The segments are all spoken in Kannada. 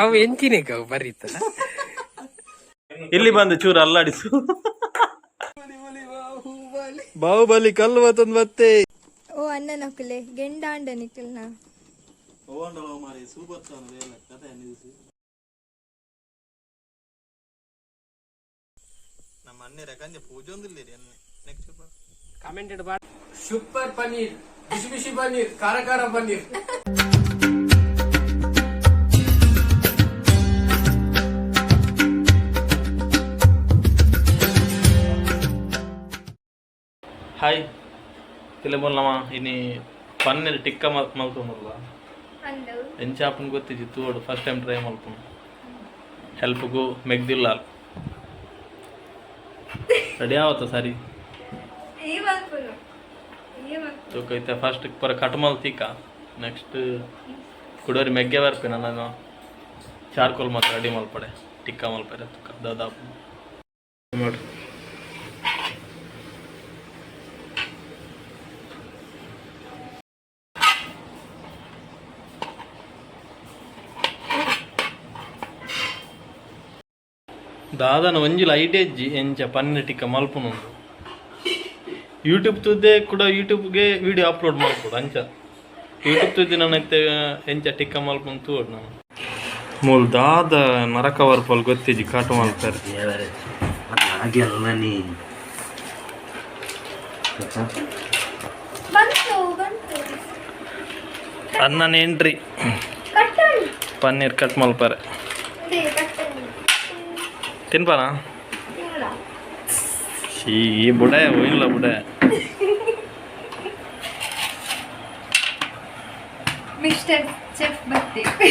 ಅವು ಎಂಚಿನೇ ಕವು ಬರೀತ ಇಲ್ಲಿ ಬಂದು ಚೂರು ಅಲ್ಲಾಡಿಸು. ಬಾಹುಬಲಿ ಕಲ್ಲು ಮತ್ತೊಂದು ಮತ್ತೆ. ಓ ಅನ್ನ ನಕುಲೆ ಗೆಂಡಾಂಡ ನಿಕಲ್ನ ನಮ್ಮ ಅನ್ನೆರ ಕಂಜೆ ಪೂಜೆ ಒಂದಿಲ್ಲ ನೆಕ್ಸ್ಟ್ ಕಮೆಂಟೆಡ್ ಬಾ ಸೂಪರ್ ಪನ್ನೀರ್ ಬಿಸಿ ಬಿಸಿ ಪನ್ನೀರ್ ಖಾರ ಖಾರ ಪನ್ನೀರ್. ತಿಳಬೋಲ್ಲಮ್ಮ ಇನಿ ಪನ್ನೀರ್ ಟಿಕ್ಕ ಮಲ್ ಮಲ್ಕೊಂಬಲ್ಲ ಎಂಚಾಪನ್ ಗೊತ್ತಿದ್ದು ತೋಡು ಫಸ್ಟ್ ಟೈಮ್ ಟ್ರೈ ಮಲ್ಪುನು ಹೆಲ್ಪ್ಗೂ ಮೆಗ್ದಿಲ್ಲ. ರೆಡಿ ಆವತ್ತ ಸರಿ? ತೂಕೈತೆ ಫಸ್ಟ್ ಪರ ಕಟ್ ಮಲ್ತೀಕ ನೆಕ್ಸ್ಟ್ ಕುಡೋರಿ ಮೆಗ್ಗೆ ಬರ್ಪೇನ ನಾನು. ಚಾರ್ಕೋಲ್ ಮತ್ತು ರೆಡಿ ಮಲ್ಪಡೆ. ಟಿಕ್ಕ ಮಲ್ಪಡೆ ತೂಕ ದಾದಾಪು. ನೋಡ್ರಿ ದಾದನ ಒಂಜಿಲ ಐಟೇಜ್ಜಿ ಎಂಚ ಪನ್ನಟಿಕ ಟಿಕ್ಕ ಮಲ್ಪುನುಂಡು ಯೂಟ್ಯೂಬ್ ತುದ್ದೆ ಕೂಡ ಯೂಟ್ಯೂಬ್ಗೆ ವಿಡಿಯೋ ಅಪ್ಲೋಡ್ ಮಾಡ್ಕೊಡು ಅಂಚ. ಯೂಟ್ಯೂಬ್ ತುದ್ದಿ ಇತ್ತೆ ಎಂಚ ಟಿಕ್ಕ ಮಲ್ಪುನ್ ತೂಡ್ ನಾನು. ಮೂಲ ದಾದ ನರಕ ವರ್ಪಲ್ ಗೊತ್ತಿಜ್ಜಿ ಕಾಟು ಮಾಡ್ತಾರೆ ಅನ್ನ ಅಲ್ಲ ನೀ ಬಂತು ಬಂತು. ಅನ್ನನ ಎಂಟ್ರಿ. ಪನ್ನೀರ್ ಕಟ್ ಮಲ್ಪರೆ. ತಿನ್ಪಾನ? ಈ ಬುಡೆ ಹೋಗಿಲ್ಲ ಬುಡೆ. ಮಿಸ್ಟರ್ ಚೆಫ್ ಬರ್ತೀವಿ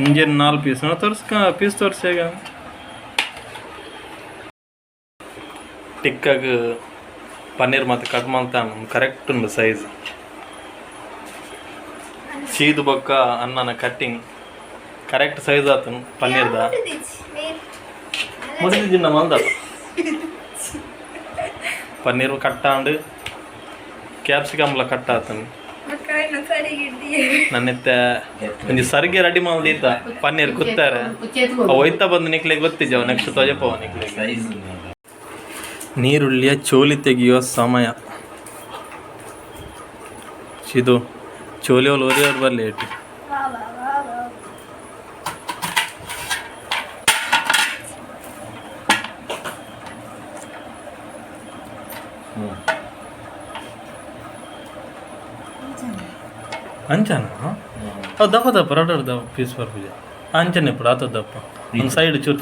ಅಂಜನ್ ನಾಲ್ ಪೀಸ್ ತೋರ್ಸ್ಕ ಪೀಸ್ ತೋರ್ಸಿ ಈಗ. ಟಿಕ್ಕಾಗ ಪನ್ನೀರ್ ಮತ್ತೆ ಕಟ್ ಮಾಡ್ತಾನೆ ಕರೆಕ್ಟ್ ಉಂಡು ಸೈಜ್ ಚೀದು ಬೊಕ್ಕ ಅನ್ನನ ಕಟ್ಟಿಂಗ್ ಕರೆಕ್ಟ್ ಸೈಜ್ ಆತನು ಪನ್ನೀರ್ದ. ಮುರಿದಿನ ಮಂದ. ಪನ್ನೀರ್ ಕಟ್ಟಾಂಡು ಕ್ಯಾಪ್ಸಿಕಮ್ಲ ಕಟ್ ಆತನು ನನ್ನಿತ್ತ ಒಂಜಿ ಸರ್ಗೆ ರೆಡಿ ಮಾಡಿದ್ದ ಪನ್ನೀರ್ ಕುತ್ತಾರೆ. ಅವ್ ಒಯ್ತಾ ಬಂದು ನಿಕ್ಲಿಗೆ ಗೊತ್ತಿದ್ದವ ನೆಕ್ಸ್ಟ್ ತೊಜಪ್ಪ ನಿಕ್ಲಿಗೆ ನೀರುಳ್ಳಿಯ ಚೋಲಿ ತೆಗೆಯುವ ಸಮಯ ಇದು ಚೋಲಿ ಒಲ್ ಒರಿಯೋರು ಬರಲಿ ಇಟ್ಟು ಅಂಚನ ಅವು ದಪ್ಪ ದಪ್ಪ ರಡ್ ದಪ್ಪ ಪೀಸ್ ಬರ್ಬಿದೆ ಅಂಚನೆ ఇప్పుడు ಆತದ ದಪ್ಪ ಒಂದು ಸೈಡ್ ಚೂರು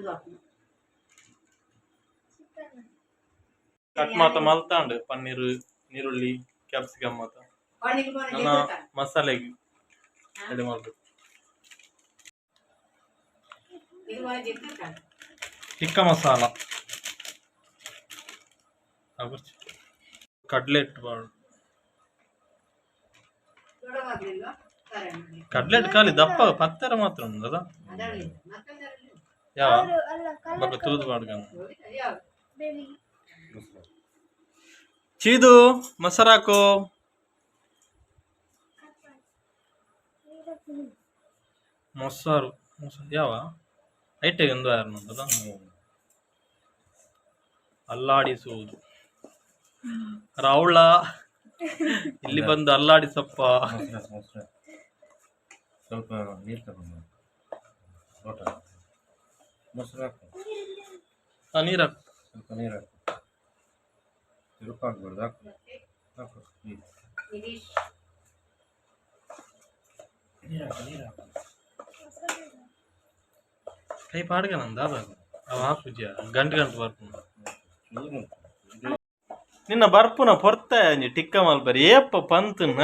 ಕಟ್ ಮಾಡ್ಬಿಡು ಮಾಡಿದ್ದೀನಿ ನಾನು ಕಟ್ ಮಾತ ಮಲ್ತಾಂಡು ಪನ್ನೀರ್ ನೀರುಳ್ಳಿ ಕ್ಯಾಪ್ಸಿಕಮ್ ಮಾತ ನನ್ನ ಮಸಾಲೆಗೆ ರೆಡಿ ಮಾಡ್ಬೇಕು ಟಿಕ್ಕ ಮಸಾಲ ಕಡ್ಲೆಟ್ ಮಾಡು ಕಡ್ಲೆಟ್ ಖಾಲಿ ದಪ್ಪ ಪತ್ತರ ಮಾತ್ರ ಉಂಟು ಅದ ಯಾವ? ತೂದು ಮಾಡ್ಕೊಂಡು ಚೀದು ಮೊಸರಾಕು ಮೊಸರು ಮೊಸರು ಯಾವ? ಐಟೆಗೆ ಒಂದು ಯಾರು ಅಲ್ಲಾಡಿಸುವುದು. ರಾಹುಳ ಇಲ್ಲಿ ಬಂದು ಅಲ್ಲಾಡಿಸಪ್ಪ. ಸ್ವಲ್ಪ ನೀರು ತಗೊಂಡು ಮೊಸರು ಹಾಕು ಆ, ನೀರ್ ಹಾಕು ಸ್ವಲ್ಪ ನೀರು ಹಾಕು. ತಿರುಪು ಹಾಕ್ಬಾರ್ದು ಹಾಕು. ಹಾಕು ನೀರು. ನೀರು ಹಾಕು ನೀರು ಹಾಕು ಕೈ ಪಾಡ್ಗ ನಂದು ಅದ ಅವ ಹಾಕುಜ್ಯ ಗಂಟು ಗಂಟು ಬರ್ಪುನ ಚೂರು ನಿನ್ನ ಬರ್ಪುನ ಪೊರ್ತ ಅಂಜಿ ಟಿಕ್ಕ ಮಲ್ಪರಿ ಏಪ್ಪ ಪಂತನ.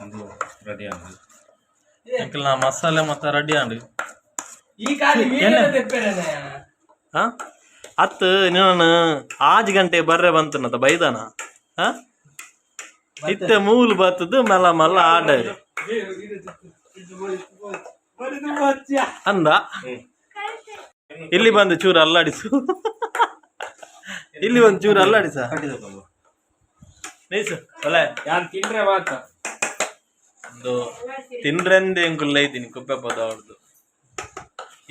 ಅದು ರೆಡಿ ಆಗಿ ಅಂಕಲ್ ನಾ ಮಸಾಲೆ ಮತ್ತ ರೆಡಿ ತೆಪ್ಪೇನೆ ಹಾ? ಅತ್ತ ನಾನು ಆಜ್ ಗಂಟೆ ಬರ್ರೆ ಬಂತನತ ಬೈದಾನ? ಹಾ? ಇತ್ತೆ ಮೂಲು ಬತ್ತದು ಮಲ್ಲ ಮಲ್ಲ ಆಡರಿ ಅಂದ? ಇಲ್ಲಿ ಬಂದು ಚೂರು ಅಲ್ಲಾಡಿಸು. ಇಲ್ಲಿ ಒಂದು ಚೂರು ಅಲ್ಲಾಡಿಸ. ನೈಸ್ ಅಲ್ಲ ಯಾರು ತಿಂದ್ರೆ ಮಾತ್ರ. ಒಂದು ತಿನ್ರೆಂದೆ ಎಂಕುಲ್ಲ ಐತೀನಿ ಕುಪ್ಪೆ ಪದ ಅವ್ರದ್ದು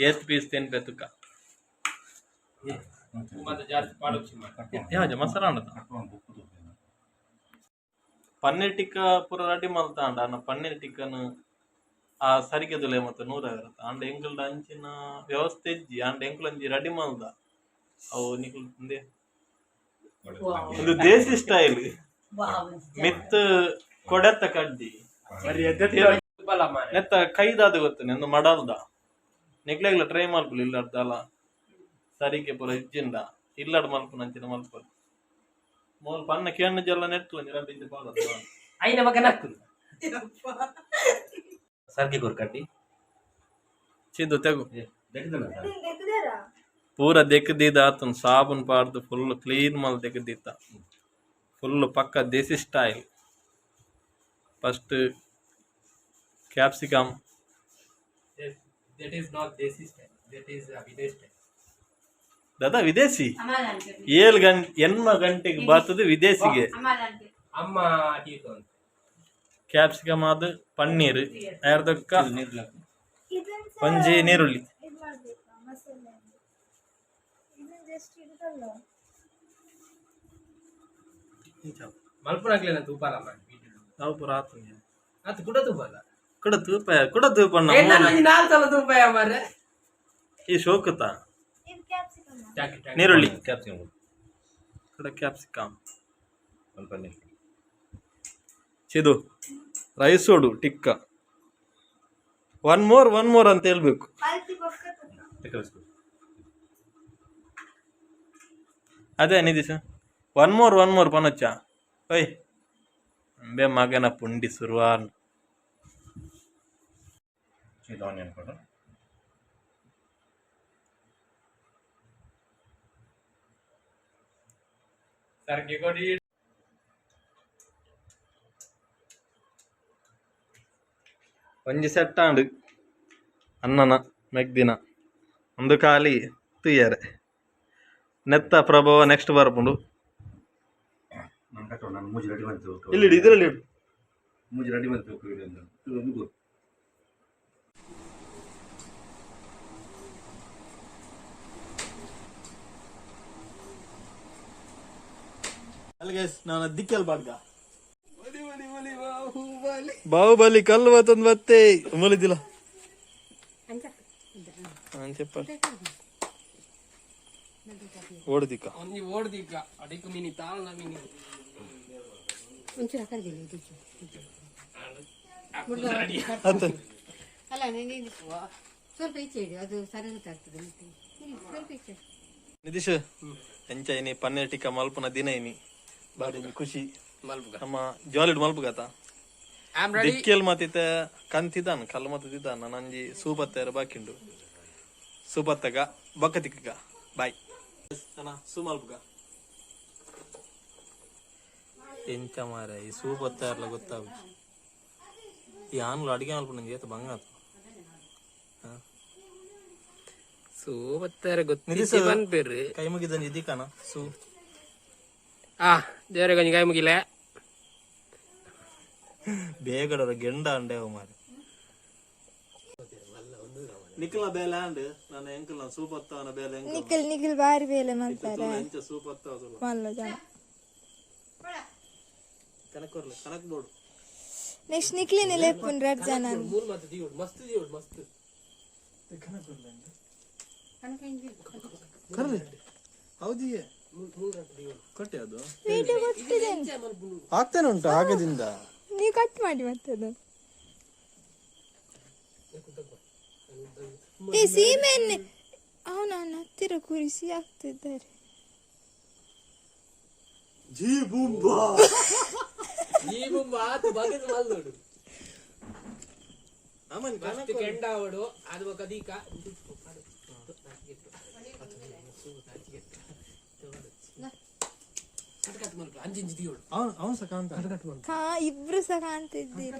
ಏತ್ ಪೀಸ್ ತಿನ್ಪೆ ತುಕ ಮತ್ತೆ ಜಾಸ್ತಿ ಪಾಡೋಕ್ಷಿ ಯಾಜ ಮಸಾಲ ಅಂಡದ ಪನ್ನೀರ್ ಟಿಕ್ಕ ಪೂರ ರೆಡಿ ಮಲ್ತಾಂಡ ಅನ್ನ ಪನ್ನೀರ್ ಟಿಕ್ಕನ್ ಆ ಸರಿಗೆದುಲೆ ಮತ್ತೆ ನೂರ ಇರತ್ತ ಅಂಡ ಎಂಕಲ್ದ ಅಂಚಿನ ವ್ಯವಸ್ಥೆ ಇಜ್ಜಿ ಅಂಡ ಎಂಕುಲಂಜಿ ರೆಡಿ ಮಲ್ದ. ಅವು ನಿಕುಲ್ ಒಂದು? ದೇಸಿ ಸ್ಟೈಲ್ ಮಿತ್ ಕೊಡೆತ್ತ ಕಡ್ಡಿ. ಬಲ ಮಾರೆ ನೆತ್ತ ಕೈದಾದ ಗೊತ್ತು ಎಂದು ಮಡಲ್ದ. ನೆಗ್ಲೆಗ್ಲ ಟ್ರೈ ಮಲ್ಪುಲು ಇಲ್ಲಾಡ್ದಲ್ಲ ಸರಿಗೆ ಪೂರ ಇಜ್ಜಿಂದ. ಇಲ್ಲಾಡ್ ಮಲ್ಪು ನಂಚಿನ ಮಲ್ಪಲು ಮೂಲ ಪನ್ನ ಕೇಣ ಜಲ್ಲ ನೆಟ್ಟು ಒಂಜಿ ರಡ್ಡ ಇಂಚು ಬಾಲ ಐನ ಮಗ ನಕ್ಕು. ಸರ್ಗೆ ಕೊರ್ ಚಿದ್ದು ತೆಗು. ಪೂರ ದೆಕ್ಕದಿದ ಆತನ ಸಾಬೂನ್ ಪಾಡ್ದು ಫುಲ್ ಕ್ಲೀನ್ ಮಲ್ ದೆಕ್ಕದಿತ್ತ ಫುಲ್ ಪಕ್ಕ ದೇಸಿ ಸ್ಟೈಲ್ ಫಸ್ಟ್ ಕ್ಯಾಪ್ಸಿಕಮ್ ದಾದಾ ವಿದೇಶಿ ಏಳು ಗಂಟೆ ಎನ್ನ ಗಂಟೆಗೆ ಬರ್ತದೆ ವಿದೇಶಿಗೆ. ಕ್ಯಾಪ್ಸಿಕಮ್ ಅದು ಪನ್ನೀರ್ ಯಾರ್ದಕ್ಕ ಪಂಜಿ ಒಂಜಿ ನೀರುಳ್ಳಿ ಮಲ್ಪುರ ಆಗ್ಲಿಲ್ಲ ತುಪ್ಪ ಮಲ್ಪುರ ಜಸ್ಟ್ ಇಡುದಲ್ಲ ಮಲ್ಪುನಾಗ್ಲೇನ ತೂಪಾಲ ಮಾಡಿ ನಾವು ಪುರ ಆತು ಅದು ಕೂಡ ತೂಪಲ್ಲ ಕುಡ ತೂಪ ಕುಡ ತೂಪಣ್ಣ ನಾನು ನಾಲ್ಕು ಸಲ ತೂಪಾಯ ಮಾರೆ ಈ ಶೋಕತ ಇದು ಕ್ಯಾಪ್ಸಿಕಮ್. ನೀರುಳ್ಳಿ. ಕ್ಯಾಪ್ಸಿಕಮ್ ಕ್ಯಾಪ್ಸಿಕಂ ಕ್ಯಾಪ್ಸಿಕಮ್ ಸ್ವಲ್ಪ ನೀರು rice ರೈಸೋಡು tikka. One more one more ಅಂತ ಹೇಳ್ಬೇಕು. ಅದೇ ನಿಧಿಶ ಒನ್ ಮೋರ್ ಒನ್ ಮೋರ್ ಪನಚ್ಚ. ಓಯ್. ಅಂಬೆ ಮಗನ ಪುಂಡಿ ಸುರುವಾನ್ ಇದು ಆನಿಯನ್ ಪೌಡರ್ ಸರ್ ಕೊಡಿ ಒಂಜಿ ಸೆಟ್ ಆಂಡ್ ಅನ್ನನ ಮೆಗ್ದಿನ ಒಂದು ಖಾಲಿ ತುಯ್ಯರೆ ನೆತ್ತ ಪ್ರಭಾವ ನೆಕ್ಸ್ಟ್ ಬರ್ಪುಂಡು ನಾನು ಮೂಜಿ ರೆಡಿ ಬಂತು ಇಲ್ಲಿ ಇದರಲ್ಲಿ ಮೂಜಿ ರೆಡಿ ಬಂತು ಇದು ಒಂದು ಗೊ- ಅಲ್ಲಿಗೆ ನಾನು ದಿಕ್ಕಲ್ ಬಾಡ್ಗ ಬಾಹುಬಲಿ ಕಲ್ಲು ಮತ್ತೊಂದು ಮತ್ತೆ ಮುಲಿದಿಲ್ಲ చెప్ప ಓಡ್ದಿಕ್ಕ ಒಂಜಿ ಓಡ್ದಿಕ್ಕ ಅಡಿಕು ಮಿನಿ ತಾಳ್ನ ಮಿನಿ ಒಂಚೂರು ಆ ಕಡೆ ತಿನ್ನು, ಇದು ಅಂತ ಅಲ್ಲ ನೀನು ಸ್ವಲ್ಪ ಈಚೆ ಇಡು ಅದು ಸರಿ ಗೊತ್ತಾಗ್ತದೆ ಮತ್ತೆ ಇಲ್ಲಿ ಸ್ವಲ್ಪ ಈಚೆ ಇಡು. ನಿತೀಶ್ ಎಂಚ ಇನಿ ಪನ್ನೀರ್ ಟಿಕ್ಕ ಮಲ್ಪನ ದಿನ ಇನಿ ಬಾರಿ ಖುಷಿ. ಮಲ್ಪುಗ ನಮ್ಮ ಜಾಲಿಡ್ ಮಲ್ಪಗತ ಡಿಕ್ಕಿಯಲ್ಲಿ ಮತ್ತಿತ ಕಂತಿದ್ದಾನ ಕಲ್ಲು ಮತ್ತಿದ್ದಾನ ನಂಜಿ ಸೂಪತ್ತೆರ ಬಾಕಿಂಡು. ಸೂಪತ್ತಗ ಬಕ್ಕ ತಿಕ್ಕಗ ಬಾಯ್ ಸುಮಲ್ಪಗ ಎಂಚ ಮಾರ ಈ ಸೂಬತ್ತ ಎಲ್ಲ ಗೊತ್ತಾಗ ಈ ಆನ್ಲು ಅಡಿಗೆ ಮಲ್ಪ ನಂಗೆ ಏತ ಬಂಗಾತ. ಸೊ ಬತ್ತಾರೆ ಬಂದ್ಬಿಡ್ರಿ. ಕೈ ಮುಗಿದ ಇದಿಕಾನ ಸೂ. ಆ ದೇವ್ರೆ ಕೊಂಚ ಕೈ ಮುಗಿಲೆ ಬೇಗಡ ಗೆಂಡ ಅಂಡೆ ಮಾರಿ ನಿಖಿಲ ಬೇಲೆ ಅಂಡ್ ನನ್ನ ಎಂಕಲ್ ಸೂಪತ್ತವನ ಬೇಲೆ ಎಂಕಲ್ ನಿಖಿಲ್ ನಿಖಿಲ್ ಬಾರಿ ಬೇಲೆ ಮಾಡ್ತಾರೆ ಎಂಚ ಸೂಪತ್ತವ ಸುಲ ಮಲ್ಲ ಜನ ಕನಕ್ ಬರ್ಲಿ ಕನಕ್ ಬೋಡು ನೆಕ್ಸ್ಟ್ ನಿಖಿಲಿನ ಲೇಪುನ್ ರಡ್ ಜನ ಮೂರು ಮತ್ತೆ ದಿಯೋಡ್ ಮಸ್ತ್ ದಿಯೋಡ್ ಮಸ್ತ್ ಕನಕ ಹಿಂಗೆ ಕರ್ಲಿ ಹೌದಿಯೇ ಕಟ್ಟೆ ಅದು? ವಿಡಿಯೋ ಆಗ್ತಾನೆ ಉಂಟು ಆಗದಿಂದ ನೀವು ಕಟ್ ಮಾಡಿ ಮತ್ತೆ ಅದು. ಈ ಅವನ ಹತ್ತಿರ ಕುರಿಸಿ ಆಗ್ತಿದ್ದಾರೆ ಜೀ ಬುಂಬಾ. ಬಗೆದು ಮಲ್ಲೋಡು ಅಮನ್ ಕೆಂಡ ಅವಡು ಅದು ಅವನು ಸಹ ಕಾಣ್ತ ಹಾ ಇಬ್ರು ಸಹ ಕಾಣ್ತಿದ್ದೀರಿ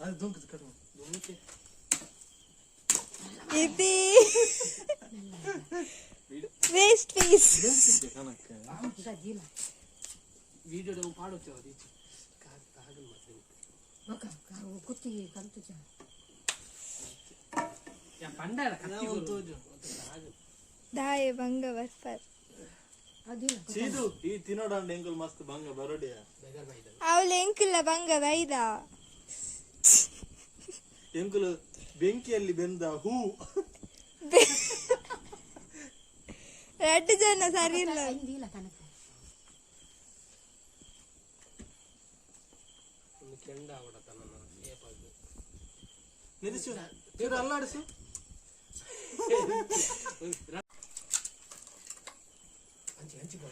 ಅದು ದುಂಕದ ಕಟ್ ಇದಿ ವೇಸ್ಟ್ ಪೀಸ್ ವಿಡಿಯೋ ಪಾಡುತ್ತೆ ಅದು ಕುತ್ತಿಗೆ ಕಲ್ತು ಚಾ ಪಂಡ ತೋಜು ದಾಯ ಭಂಗ ಬರ್ತಾರೆ ಸೀದು ಈ ತಿನ್ನೋಡಂಡ ಎಂಕುಲ್ ಮಸ್ತ್ ಬಂಗ ಬರೋಡಿಯ ಅವಳು ಎಂಕುಲ್ಲ ಬಂಗ ಬೈದ ಎಂಕುಲು ಬೆಂಕಿಯಲ್ಲಿ ಬೆಂದ ಹೂ ಎರಡು ಜನ ಸರಿ ಇಲ್ಲ ನಿಲ್ಲಿಸು ಅಲ್ಲಾಡಿಸು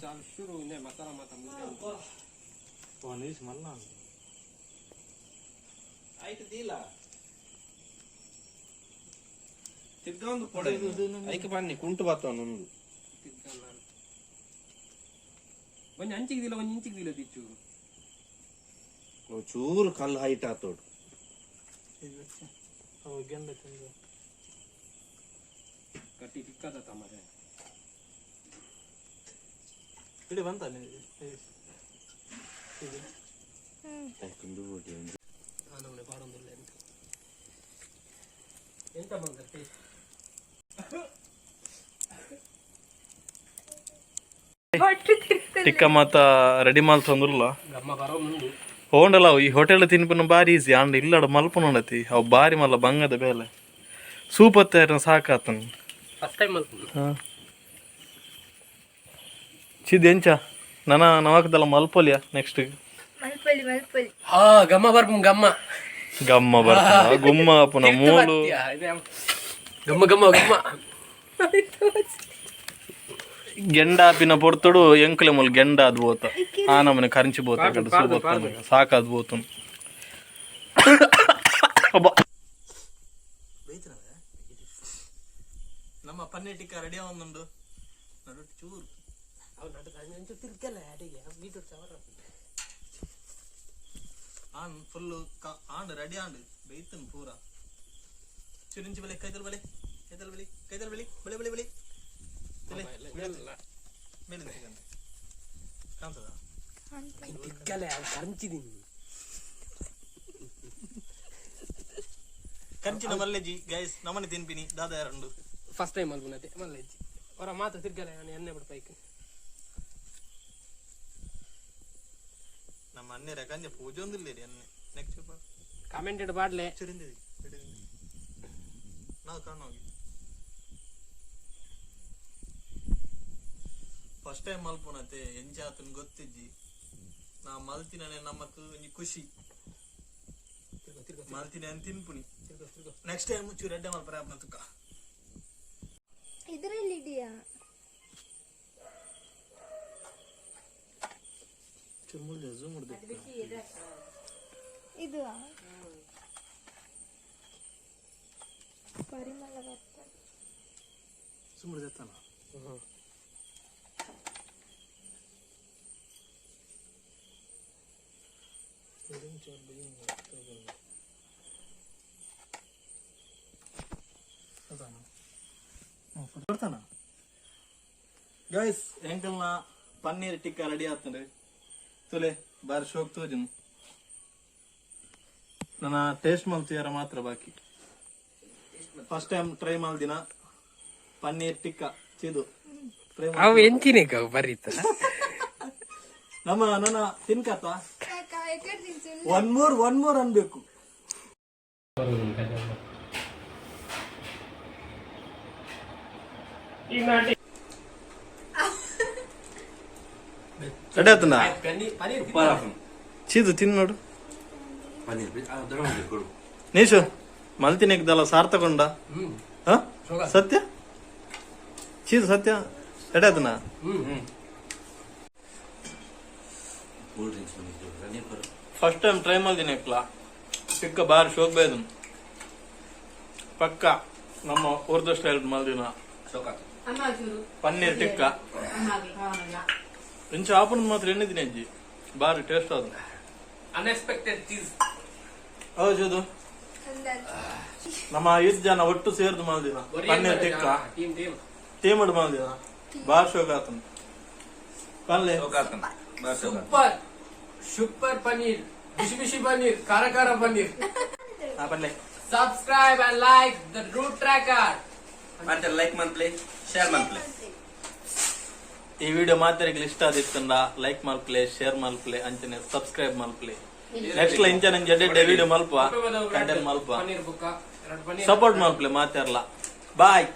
ಚಾಲು ಶುರು ಇನ್ನೇ ಮಸಾಲ ಮಾತ ಮುಂದೆ ಒಂದು ನಿಮಿಷ ಮಲ್ಲ ಆಯ್ತು ದೀಲ ತಿರ್ಗೊಂದು ಕೊಡೆ ಐಕೆ ಬನ್ನಿ ಕುಂಟು ಬತ್ತ ನೊಂದು ಒಂದ್ ಅಂಚಿಗಿದಿಲ್ಲ ಒಂದ್ ಇಂಚಿಗಿದಿಲ್ಲ ತಿಚ್ಚು ಚೂರು ಕಲ್ಲು ಹೈಟ್ ಆತೋಡು ಅವ ಗೆಂಡ ತಿಂದು ಕಟ್ಟಿ ತಿಕ್ಕದ ತಮ್ಮರೆ ಇಡಿ ಬಂತ ನಾನು ಅವನೇ ಎಂತ ಎಂತ ಬಂದ ಟೇಸ್ಟ್ ಟಿಕ್ಕ ಮಾತ ರೆಡಿ ಮಾಲ್ ತಂದ್ರಲ್ಲ ಗಮ್ಮ ಬರೋ ಮುಂದು ಹೋಂಡಲ್ಲ ಈ ಹೋಟೆಲ್ ತಿನ್ಪುನ ಬಾರಿ ಈಸಿ ಇಲ್ಲ ಇಲ್ಲಡ ಮಲ್ಪನೊಂಡತಿ ಅವು ಬಾರಿ ಮಲ್ಲ ಬಂಗದ ಬೇಲೆ ಸೂಪತ್ತ ಸಾಕಾತನ್ ಫಸ್ಟ್ ಟೈಮ್ ಎಂಚ ನನ ನವಾಕದಲ್ಲ ಮಲ್ಪೊಲಿಯ ನೆಕ್ಸ್ಟ್ మల్పలి మల్పలి ಹಾ ಗಮ್ಮ ಬರ್ಪು ಗಮ್ಮ ಗಮ್ಮ ಬರ್ತಾನ ಗುಮ್ಮ ಪುನ ಮೂಲು ಗಮ್ಮ ಗಮ್ಮ ಗಮ್ಮ ಗೆಂಡಾಪಿನ ಪೊರ್ತುಡು ಎಂಕುಲೆ ಮೂಲ ಗೆಂಡ ಅದ್ ಬೋತ ಆ ನಮನೆ ಕರಂಚಿ ಬೋತ ಕಡೆ ಸೂಪರ್ ಸಾಕಾದ್ ಬೋತು ನಮ್ಮ ಪನ್ನೀರ್ ಟಿಕ್ಕ ರೆಡಿ ಒಂದುಂಡು ಚೂರು ಅವ್ನು ನಡು ತಿರ್ಗಲ್ಲ ಅಡಿಗೆ beetroot ಚವರ on full and ready and ಬೇಯ್ತನ್ ಪೂರ. ಚುರಿಂಚಿ ಬಲೆ ಕೈದಲ್ ಬಲೆ ಕೈದಲ್ ಬಲಿ ಕೈದಲ್ ಬಲಿ ಬಳೆ ಬಳಿ ಬಳಿ. ಕಾಣ್ತದ? ತಿರ್ಗಲ್ಲ ಕರಂಚಿದೀನಿ. ಕಂಚಿನ ಮಲ್ಲೆಜಿ ಗೈಸ್ ನಮ್ಮನೆ ತಿನ್ಪಿನಿ ದಾದ ಎರಡು ಫಸ್ಟ್ ಟೈಮ್ ಅಲ್ಬುನತೆ ಮಲ್ಲೆಜ್ಜಿ ಅವರ ಮಾತು ತಿರ್ಗಲ್ಲ ನಾನು ಎಣ್ಣೆ ಬಿಡು ಪೈಕ್ ನಮ್ಮ ಅನ್ನೆ ಕಂಜ ಪೂಜೆ ಒಂದಿಲ್ಲ ರೀ ಅನ್ನೆ ನೆಕ್ಸ್ಟ್ ಕಮೆಂಟೆಡ್ ಬಾಡ್ಲೆ ಚುರಿಂದಿರಿ ನಾವು ಕಾಣೋಗಿ ಫಸ್ಟ್ ಟೈಮ್ ಮಲ್ಪುನತೆ ಎಂಚ ಆತನ್ ಗೊತ್ತಿಜ್ಜಿ. ನಾ ಮಲ್ತಿನೇ ನಮ್ಮಕ್ ಒಂಜಿ ಖುಷಿ. ಮಲ್ತಿನ ಅಂತ ತಿನ್ಪುನಿ. ನೆಕ್ಸ್ಟ್ ಟೈಮ್ ಚೂರು ಅಡ್ಡೆ ಮಲ್ಪರೆ ಆಪ್ನ ತುಕ್ಕ ಇದರಲ್ಲಿ ಇದೆಯಾ? ಇದು ಪರಿಮಳ ಬರ್ತದೆ ಸುಮ್ಮನೆ ಜತ್ತಾನ ಬರ್ತಾನ ಗೈಸ್ ಎಂಕಲ್ನ ಪನ್ನೀರ್ ಟಿಕ್ಕ ರೆಡಿ ಆತಂದ್ರೆ ತುಲೆ ಬಾರಿ ಶೋಕ್ ತೋಜನ್ ನನ್ನ ಟೇಸ್ಟ್ ಮಲ್ತಿಯಾರ ಮಾತ್ರ ಬಾಕಿ. ಫಸ್ಟ್ ಟೈಮ್ ಟ್ರೈ ಮಾಡ್ದಿನ ಪನ್ನೀರ್ ಟಿಕ್ಕ ಚಿದು ಟ್ರೈ ಅವು ಎಂಚಿನೇ ಕವು ಬರೀತ? ನಮ್ಮ ನನ್ನ ತಿನ್ಕತ್ತ ಒನ್ ಮೂರ್ ಒನ್ ಮೂರ್ ಅನ್ಬೇಕು. ರೆಡಿ ಆತನ ಚೀದು ತಿನ್ ನೋಡು. ನೀಶು ಮಲ್ತಿನಿಗ್ದಲ್ಲ ಸಾರ್ಥಕೊಂಡ ಸಾರ್ ತಗೊಂಡ. ಸತ್ಯ? ಚೀದು ಸತ್ಯ? ರೆಡಿ ಆತನ ಫಸ್ಟ್ ಟೈಮ್ ಟ್ರೈ ಮಾಡಿದ್ದೀನಿ ಇಕ್ಲ ಚಿಕ್ಕ ಬಾರಿ ಶೋಕ್ ಬೇದ್. ಪಕ್ಕ. ನಮ್ಮ ಉರ್ದು ಸ್ಟೈಲ್ ಮಲ್ದಿನ. ಪನ್ನೀರ್ ಟಿಕ್ಕ ಇಂಚ ಆಪನ್ ಮಾತ್ರ ಎಣ್ಣಿದ್ದೀನಿ ಅಜ್ಜಿ. ಬಾರಿ ಟೇಸ್ಟ್ ಅದು ಅನ್ಎಕ್ಸ್ಪೆಕ್ಟೆಡ್ ಚೀಸ್ ಹೌದು ನಮ್ಮ ಐದು ಜನ ಒಟ್ಟು ಸೇರ್ದು ಮಲ್ದಿನ. ಪನ್ನೀರ್ ಟಿಕ್ಕ ಟೀಮ್ ಟೀಮ್ ಟೀಮಡ್ ಬಾರ್ ಬಾರಿ ಶೋಕ್ ಆತನ ಪಲ್ಲೆ ಸೂಪರ್ ಸೂಪರ್ ಪನ್ನೀರ್. ಬಿಸಿ ಬಿಸಿ ಪನ್ನೀರ್. ಖಾರ ಖಾರ ಪನ್ನೀರ್. ಆ ಪಲ್ಲೆ subscribe and like the route tracker ಮತ್ತೆ ಲೈಕ್ ಮಂತ್ಲಿ ಶೇರ್ ಮಂತ್ಲಿ ಈ ವಿಡಿಯೋ ಮಾತಾಡಿಗೆ ಇಷ್ಟ ಆದಿತ್ತಂದ ಲೈಕ್ ಮಲ್ಪಲೆ ಶೇರ್ ಮಲ್ಪಲೆ ಅಂಚನೆ ಸಬ್ಸ್ಕ್ರೈಬ್ ಮಲ್ಪಲೆ. ನೆಕ್ಸ್ಟ್ ಇಂಚ ನಂಗೆ ಎಡ್ಡೆ ವಿಡಿಯೋ ಮಲ್ಪ ಕಂಟೆಂಟ್ ಮಲ್ಪ ಸಪೋರ್ಟ್ ಮಲ್ಪಲೆ ಮಾತಾಡಲ್ಲ ಬಾಯ್